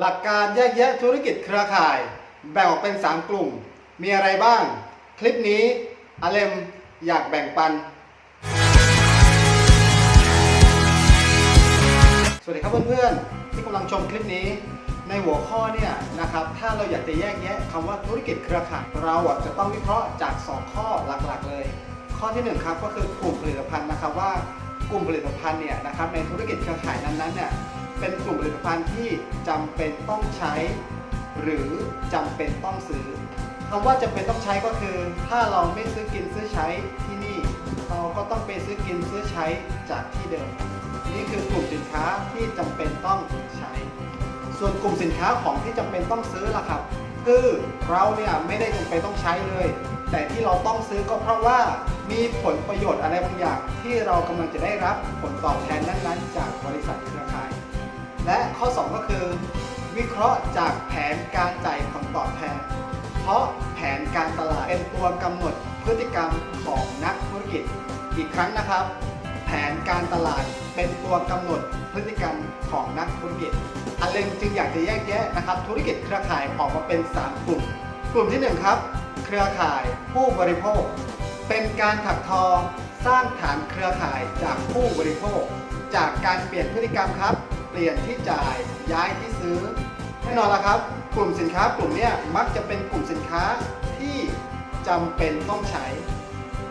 หลักการแยกแยะธุรกิจเครือข่ายแบ่งออกเป็น 3 กลุ่ม มีอะไรบ้าง คลิปนี้อาเลมอยากแบ่งปัน สวัสดีครับเพื่อนๆ ที่กำลังชมคลิปนี้ ในหัวข้อเนี่ยนะครับ ถ้าเราอยากจะแยกแยะคำว่าธุรกิจเครือข่าย เราจะต้องวิเคราะห์จาก 2 ข้อหลักๆ เลย ข้อที่ 1 ครับก็คือกลุ่มผลิตภัณฑ์นะครับว่ากลุ่มผลิตภัณฑ์เนี่ยนะครับในธุรกิจเครือข่ายนั้นๆเนี่ย เป็นกลุ่มผลิตภัณฑ์ที่จำเป็นต้องใช้ หรือจำเป็นต้องซื้อคำว่าจำเป็นต้องใช้ก็คือ ถ้าเราไม่ซื้อกินซื้อใช้ที่นี่ เราก็ต้องไปซื้อกินซื้อใช้จากที่เดิม นี่คือกลุ่มสินค้าที่จำเป็นต้องใช้ ส่วนกลุ่มสินค้าของที่จำเป็นต้องซื้อล่ะครับ คือเราเนี่ยไม่ได้จำเป็นต้องใช้เลย แต่ที่เราต้องซื้อก็เพราะว่ามีผลประโยชน์อะไรบางอย่างที่เรากำลังจะได้รับผลตอบแทนนั้นๆ จากบริษัทเครือข่าย และข้อ 2 ก็คือ วิเคราะห์จากแผนการจ่ายผลตอบแทน เพราะแผนการตลาดเป็นตัวกำหนดพฤติกรรมของนักธุรกิจ อีกครั้งนะครับ แผนการตลาดเป็นตัวกำหนดพฤติกรรมของนักธุรกิจอันเลงจึงอยากจะแยกแยะนะครับ ธุรกิจเครือข่ายออกมาเป็น 3 กลุ่ม กลุ่มที่ 1 ครับ เครือข่ายผู้บริโภค เป็นการถักทอสร้างฐานเครือข่ายจากผู้บริโภค จากการเปลี่ยนพฤติกรรมครับ ปลี่ยนที่จ่ายย้ายที่ซื้อ แน่นอนละครับ กลุ่มสินค้ากลุ่มนี้มักจะเป็นกลุ่มสินค้าที่จำเป็นต้องใช้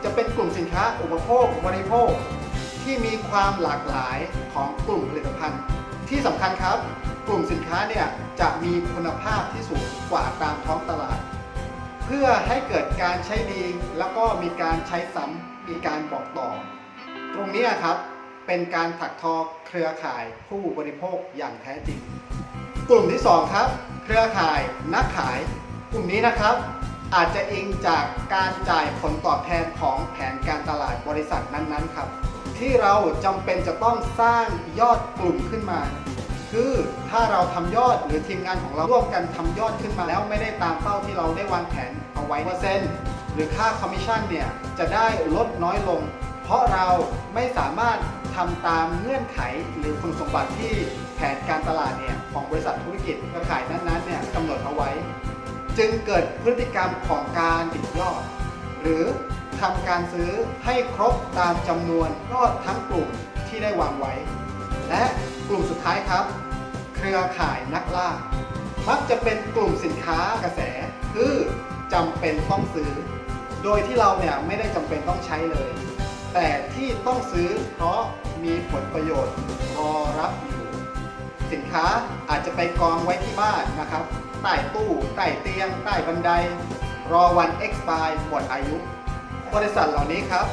จะเป็นกลุ่มสินค้าอุปโภคบริโภค ที่มีความหลากหลายของกลุ่มผลิตภัณฑ์ ที่สำคัญครับ กลุ่มสินค้าเนี่ยจะมีคุณภาพที่สูงกว่าตามท้องตลาด เพื่อให้เกิดการใช้ดีแล้วก็มีการใช้ซ้ำมีการบอกต่อ ตรงนี้ครับ เป็นการถักทอเครือข่ายผู้บริโภคอย่างแท้จริง กลุ่มที่ 2 ครับ เครือข่ายนักขาย กลุ่มนี้นะครับ อาจจะอิงจากการจ่ายผลตอบแทนของแผนการตลาดบริษัทนั้นๆครับ ที่เราจำเป็นจะต้องสร้างยอดกลุ่มขึ้นมา คือถ้าเราทำยอดหรือทีมงานของเราร่วมกันทำยอดขึ้นมาแล้วไม่ได้ตามเป้าที่เราได้วางแผนเอาไว้เปอร์เซ็นต์หรือค่าคอมมิชชั่นเนี่ยจะได้ลดน้อยลง เพราะเราไม่สามารถ ทำตามเงื่อนไขหรือคุณสมบัติที่แผนการตลาดเนี่ยของบริษัทธุรกิจเครือข่ายนั้นๆเนี่ยกำหนดเอาไว้ จึงเกิดพฤติกรรมของการติดยอด หรือทำการซื้อให้ครบตามจำนวนยอดทั้งกลุ่มที่ได้วางไว้ และกลุ่มสุดท้ายครับ เครือข่ายนักล่ามักจะเป็นกลุ่มสินค้ากระแส คือจำเป็นต้องซื้อ โดยที่เราเนี่ยไม่ได้จำเป็นต้องใช้เลย แต่ที่ต้องซื้อเพราะมีผลประโยชน์รอรับอยู่ สินค้าอาจจะไปกองไว้ที่บ้านนะครับใต้ตู้ใต้เตียงใต้บันได รอวัน expire หมดอายุ บริษัทเหล่านี้ครับ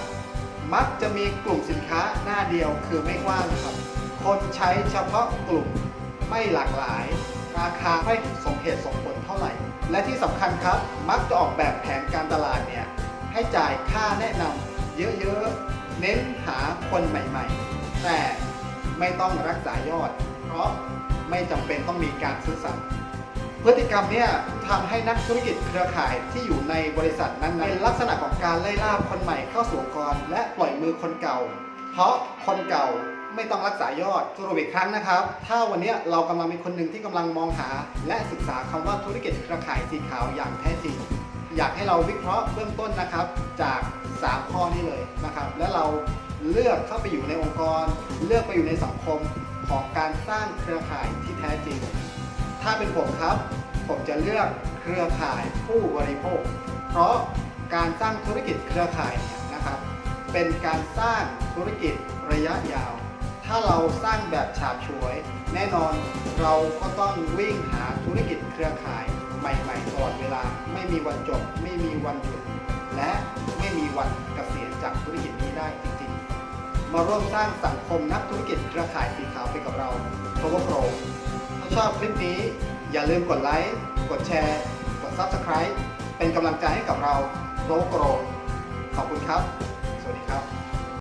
มักจะมีกลุ่มสินค้าหน้าเดียวคือไม่กว้างครับ คนใช้เฉพาะกลุ่มไม่หลากหลาย ราคาไม่สมเหตุสมผลเท่าไหร่ และที่สำคัญครับ มักจะออกแบบแผนการตลาดเนี่ยให้จ่ายค่าแนะนำ เยอะๆ เน้นหาคนใหม่ๆ แต่ไม่ต้องรักษายอด เพราะไม่จำเป็นต้องมีการซื้อสัตย์พฤติกรรมเนี่ยทำให้นักธุรกิจเครือข่ายที่อยู่ในบริษัทนั้นๆเป็นลักษณะของการไล่ล่าคนใหม่เข้าสู่องค์กร และปล่อยมือคนเก่า เพราะคนเก่าไม่ต้องรักษายอดสรุปอีกครั้งนะครับ ถ้าวันนี้เรากำลังมีคนหนึ่งที่กำลังมองหา และศึกษาคำว่าธุรกิจเครือข่ายสีขาวอย่างแท้จริง อยากให้เราวิเคราะห์เบื้องต้นนะครับ จาก 3 ข้อนี้เลยนะครับ และเราเลือกเข้าไปอยู่ในองค์กร เลือกไปอยู่ในสังคมของการสร้างเครือข่ายที่แท้จริง ถ้าเป็นผมครับ ผมจะเลือกเครือข่ายผู้บริโภค เพราะการสร้างธุรกิจเครือข่ายนะครับ เป็นการสร้างธุรกิจระยะยาว ถ้าเราสร้างแบบฉาบฉวย แน่นอนเราก็ต้องวิ่งหาธุรกิจเครือข่ายใหม่ๆตลอดเวลา ไม่มีวันจบ ไม่มีวันหยุด และไม่ วันเกษียณจากธุรกิจนี้ได้จริงๆ มาร่วมสร้างสังคมนักธุรกิจเครือข่ายสีขาวไปกับเรา p o w e r Pro ถ้าชอบคลิปนี้อย่าลืมกดไลค์ กดแชร์ กด Subscribe เป็นกำลังใจให้กับเรา p o w e r Pro ขอบคุณครับ